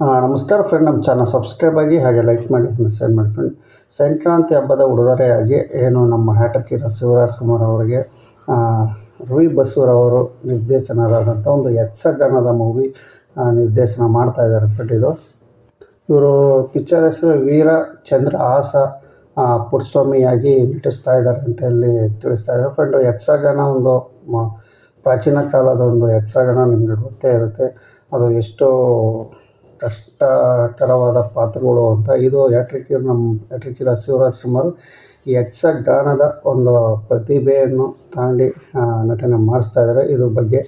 ನಮಸ್ಕಾರ ಫ್ರೆಂಡ್ ನಮ್ಮ channel subscribe ಆಗಿ ಹಾಗೆ ಲೈಕ್ ಮಾಡಿ ಮೆಸೇಜ್ ಮಾಡಿ ಫ್ರೆಂಡ್ ಸಂಕ್ರಾಂತಿ ಹಬ್ಬದ ಉಡುಗೊರೆಯಾಗಿ ಏನು ನಮ್ಮ ಹ್ಯಾಟಕಿರ ಶಿವರಾಜ್ ಕುಮಾರ್ ಅವರಿಗೆ ರವಿ ಬಸವರವರು ನಿರ್ದೇಶನರಾದಂಥ ಒಂದು ಯಕ್ಷಗಾನದ ಮೂವಿ ನಿರ್ದೇಶನ ಮಾಡ್ತಾ ಇದ್ದಾರೆ ಫ್ರೆಂಡ್ ಇದು. ಇವರು ಪಿಕ್ಚರ್ ಹೆಸರು ವೀರ ಚಂದ್ರ ಆಸ ಪುಟ್ಸ್ವಾಮಿಯಾಗಿ ನಟಿಸ್ತಾ ಇದ್ದಾರೆ ಅಂತ ಹೇಳಿ ತಿಳಿಸ್ತಾ ಇದ್ದಾರೆ. ಫ್ರೆಂಡು ಯಕ್ಷಗಾನ ಒಂದು ಪ್ರಾಚೀನ ಕಾಲದ ಒಂದು ಯಕ್ಷಗಾನ ನಿಮಗೆ ಗೊತ್ತೇ ಇರುತ್ತೆ. ಅದು ಎಷ್ಟು ಕಷ್ಟಕರವಾದ ಪಾತ್ರಗಳು ಅಂತ. ಇದು ಯಾಟ್ರಿಕಿರ್ ನಮ್ಮ ಯಾಟ್ರಿಕಿರ ಶಿವರಾಜ್ ಕುಮಾರ್ ಈ ಯಕ್ಷಗಾನದ ಒಂದು ಪ್ರತಿಭೆಯನ್ನು ತಾಂಡಿ ನಟನೆ ಮಾಡಿಸ್ತಾ ಇದ್ದಾರೆ. ಇದ್ರ ಬಗ್ಗೆ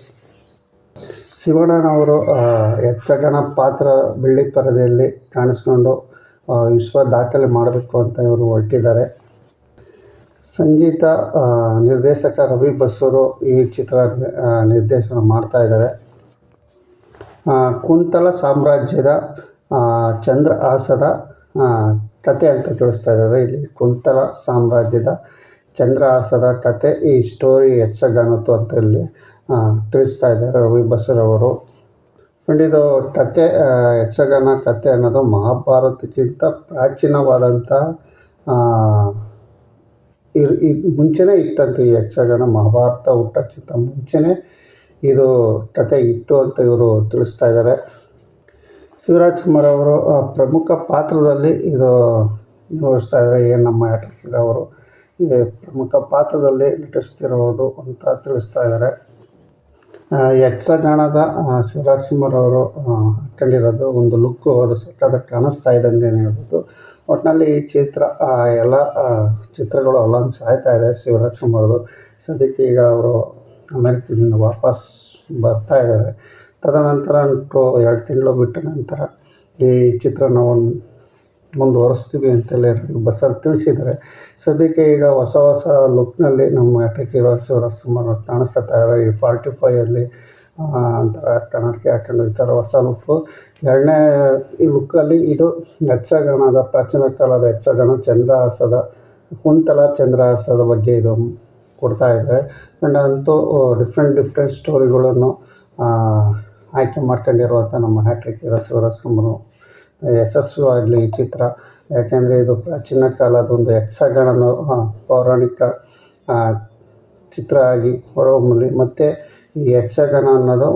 ಶಿವಣ್ಣನವರು ಯಕ್ಷಗಾನ ಪಾತ್ರ ಬೆಳ್ಳಿ ಪರದೆಯಲ್ಲಿ ಕಾಣಿಸ್ಕೊಂಡು ವಿಶ್ವ ದಾಖಲೆ ಮಾಡಬೇಕು ಅಂತ ಇವರು ಹೊರಟಿದ್ದಾರೆ. ಸಂಗೀತ ನಿರ್ದೇಶಕ ರವಿ ಬಸ್ಸೂರು ಈ ಚಿತ್ರ ನಿರ್ದೇಶನ ಮಾಡ್ತಾ ಇದ್ದಾರೆ. ಕುಂತಲ ಸಾಮ್ರಾಜ್ಯದ ಚಂದ್ರ ಚಂದ್ರಹಾಸದ ಕತೆ ಅಂತ ತಿಳಿಸ್ತಾ ಇದ್ದಾರೆ. ಇಲ್ಲಿ ಕುಂತಲ ಸಾಮ್ರಾಜ್ಯದ ಚಂದ್ರಹಾಸದ ಕತೆ ಈ ಸ್ಟೋರಿ ಯಕ್ಷಗಾನದ್ದು ಅಂತ ಇಲ್ಲಿ ತಿಳಿಸ್ತಾ ಇದ್ದಾರೆ ರವಿ ಬಸರವರು ಫ್ರೆಂಡ್ ಇದು ಕತೆ ಯಕ್ಷಗಾನ ಕತೆ ಅನ್ನೋದು ಮಹಾಭಾರತಕ್ಕಿಂತ ಪ್ರಾಚೀನವಾದಂಥ ಇರ್- ಮುಂಚೆನೇ ಇತ್ತಂತೆ ಈ ಯಕ್ಷಗಾನ ಮಹಾಭಾರತ ಹುಟ್ಟಕ್ಕಿಂತ ಮುಂಚೆನೇ ಇದು ಕತೆ ಇತ್ತು ಅಂತ ಇವರು ತಿಳಿಸ್ತಾ ಇದ್ದಾರೆ. ಶಿವರಾಜ್ ಕುಮಾರ್ ಅವರು ಪ್ರಮುಖ ಪಾತ್ರದಲ್ಲಿ ಇದು ನಿರ್ವಹಿಸ್ತಾ ಇದ್ದಾರೆ. ಏನು ನಮ್ಮ ಅವರು ಪ್ರಮುಖ ಪಾತ್ರದಲ್ಲಿ ನಟಿಸ್ತಿರೋದು ಅಂತ ತಿಳಿಸ್ತಾ ಇದ್ದಾರೆ. ಯಕ್ಷಗಾನದ ಶಿವರಾಜ್ ಕುಮಾರ್ ಅವರು ಕಂಡಿರೋದು ಹಾಕೊಂಡಿರೋದು ಒಂದು ಲುಕ್ಕು ಅದು ಸಕ್ಕದ ಕಾಣಿಸ್ತಾ ಇದೆ ಅಂತಲೇ ಹೇಳ್ಬೋದು. ಒಟ್ಟಿನಲ್ಲಿ ಈ ಚಿತ್ರ ಎಲ್ಲ ಚಿತ್ರಗಳು ಅಲ್ಲೊಂದು ಇದೆ ಶಿವರಾಜ್ ಕುಮಾರ್ದು. ಸದ್ಯಕ್ಕೆ ಈಗ ಅವರು ಅಮೆರಿಕದಿಂದ ವಾಪಸ್ ಬರ್ತಾ ಇದ್ದಾರೆ. ತದನಂತರ ಟು ಎರಡು ತಿಂಗಳು ಬಿಟ್ಟ ನಂತರ ಈ ಚಿತ್ರನ ಒಂದು ಮುಂದುವರಿಸ್ತೀವಿ ಅಂತೇಳಿ ಬಸ್ಸಲ್ಲಿ ತಿಳಿಸಿದ್ದಾರೆ. ಸದ್ಯಕ್ಕೆ ಈಗ ಹೊಸ ಹೊಸ ಲುಕ್ನಲ್ಲಿ ನಮ್ಮ ಯಾಟಕಿರೋ ಶಿವರಾಜ್ ಕುಮಾರ್ ಅವ್ರು ಕಾಣಿಸ್ತಾ ಇದ್ದಾರೆ. ಈ ಫಾರ್ಟಿ ಫೈಯಲ್ಲಿ ಒಂಥರ ಕನ್ನಡಕ್ಕೆ ಹಾಕೊಂಡು ಇರ್ತಾರೆ ಹೊಸ ಲುಕ್ಕು ಎರಡನೇ ಈ ಲುಕ್ಕಲ್ಲಿ ಇದು ಯಕ್ಷಗಾನದ ಪ್ರಾಚೀನ ಕಾಲದ ಯಕ್ಷಗಾನ ಚಂದ್ರಹಾಸದ ಕುಂತಲ ಚಂದ್ರಹಾಸದ ಬಗ್ಗೆ ಇದು ಕೊಡ್ತಾ ಇದ್ದಾರೆ. ಆ್ಯಂಡ್ ಅಂತೂ ಡಿಫ್ರೆಂಟ್ ಡಿಫ್ರೆಂಟ್ ಸ್ಟೋರಿಗಳನ್ನು ಆಯ್ಕೆ ಮಾಡ್ಕೊಂಡಿರುವಂಥ ನಮ್ಮ ಹ್ಯಾಟ್ರಿಕ್ ಯಶಸ್ಸು ಯಶಸ್ವಿಯಾಗಲಿ ಈ ಚಿತ್ರ. ಯಾಕೆಂದರೆ ಇದು ಪ್ರಾಚೀನ ಕಾಲದ ಒಂದು ಯಕ್ಷಗಾನ ಪೌರಾಣಿಕ ಚಿತ್ರ ಆಗಿ ಹೊರಹೊಮ್ಮಲಿ. ಮತ್ತು ಈ ಯಕ್ಷಗಾನ ಅನ್ನೋದು